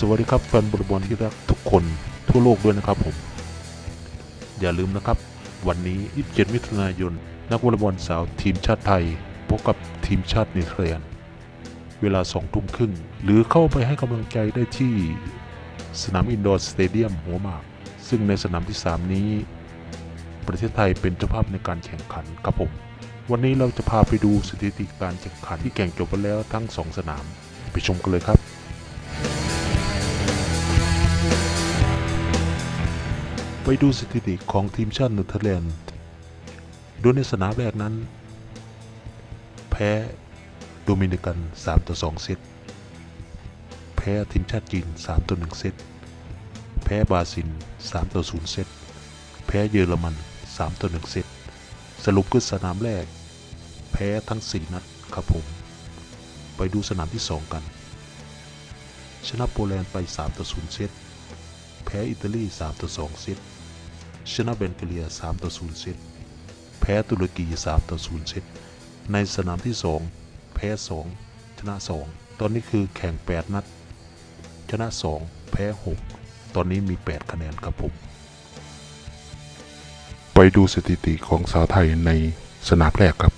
สวัสดีครับแฟนบอลบอลที่รักทุกคนทั่วโลกด้วยนะครับผม อย่าลืมนะครับ วันนี้ 27 มิถุนายน นักวอลเลย์บอลสาวทีมชาติไทย พบกับทีมชาติเนเธอร์แลนด์เวลา 2 ทุ่มครึ่ง หรือเข้าไปให้กำลังใจได้ที่สนามอินดอร์สเตเดียมหัวหมาก ซึ่งในสนามที่ 3 นี้ ประเทศไทยเป็นเจ้าภาพในการแข่งขันครับผม วันนี้เราจะพาไปดูสถิติการแข่งขันที่แข่งจบไปแล้วทั้ง 2 สนาม ไปชมกันเลยครับ ไปดูสถิติของทีมชาติเนเธอร์แลนด์โดยในสนามแรกนั้น แพ้โดมินิกัน 3 ต่อ 2 เซต แพ้ทีมชาติจีน 3 ต่อ 1 เซต แพ้บราซิล 3 ต่อ 0 เซต แพ้เยอรมัน 3 ต่อ 1 เซต สรุปคือสนามแรก แพ้ทั้ง 4 นัดครับผม ไปดูสนามที่ 2 กัน ชนะโปแลนด์ไป 3 ต่อ 0 เซต แพ้อิตาลี3ต่อ2เซตชนะเบนเกเลีย3ต่อ0เซตแพ้ตุรกี3ต่อ0เซตในสนามที่ 2 แพ้ 2 ชนะ 2 ตอนนี้คือแข่ง 8 นัด ชนะ 2 แพ้ 6 ตอนนี้มี 8 คะแนนครับผม ไปดูสถิติของสาวไทยในสนามแรกครับ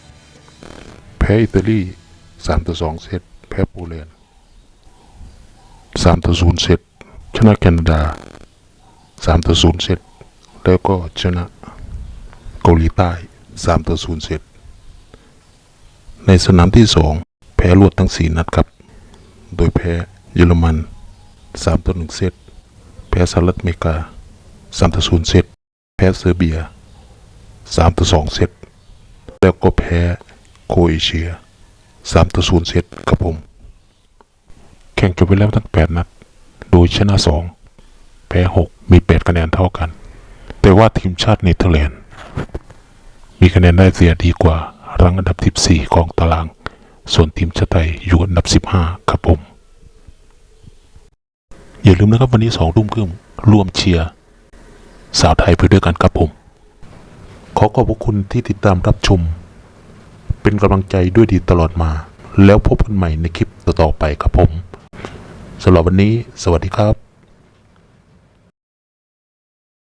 แพ้อิตาลี3ต่อ2เซตแพ้โปแลนด์3ต่อ0เซตชนะแคนาดา 3ต่อ0เซตแล้วก็ชนะเกาหลีใต้3ต่อ0เซตในสนามที่2แพ้รวดทั้ง4นัดครับ โดยแพ้เยอรมัน3ต่อ1เซตแพ้สหรัฐอเมริกา3ต่อ0เซตแพ้เซอร์เบีย3ต่อ2เซตแล้วก็แพ้โคเอเชีย3ต่อ0เซตครับผม แข่งจบไปแล้วทั้ง8นัด โดยชนะ2 แพ้6มี8คะแนนเท่ากัน แต่ว่าทีมชาติเนเธอร์แลนด์มีคะแนนได้เสียดีกว่า รังอันดับที่4ของตาราง ส่วนทีมชาติไทยอยู่อันดับ 15 ครับผม อย่าลืมนะครับวันนี้2ทุ่มครึ่งร่วมเชียร์สาวไทยไปด้วยกันครับผม ขอขอบพระคุณที่ติดตามรับชม เป็นกำลังใจด้วยดีตลอดมา แล้วพบกันใหม่ในคลิปต่อๆไปครับผมสำหรับวันนี้ สวัสดีครับ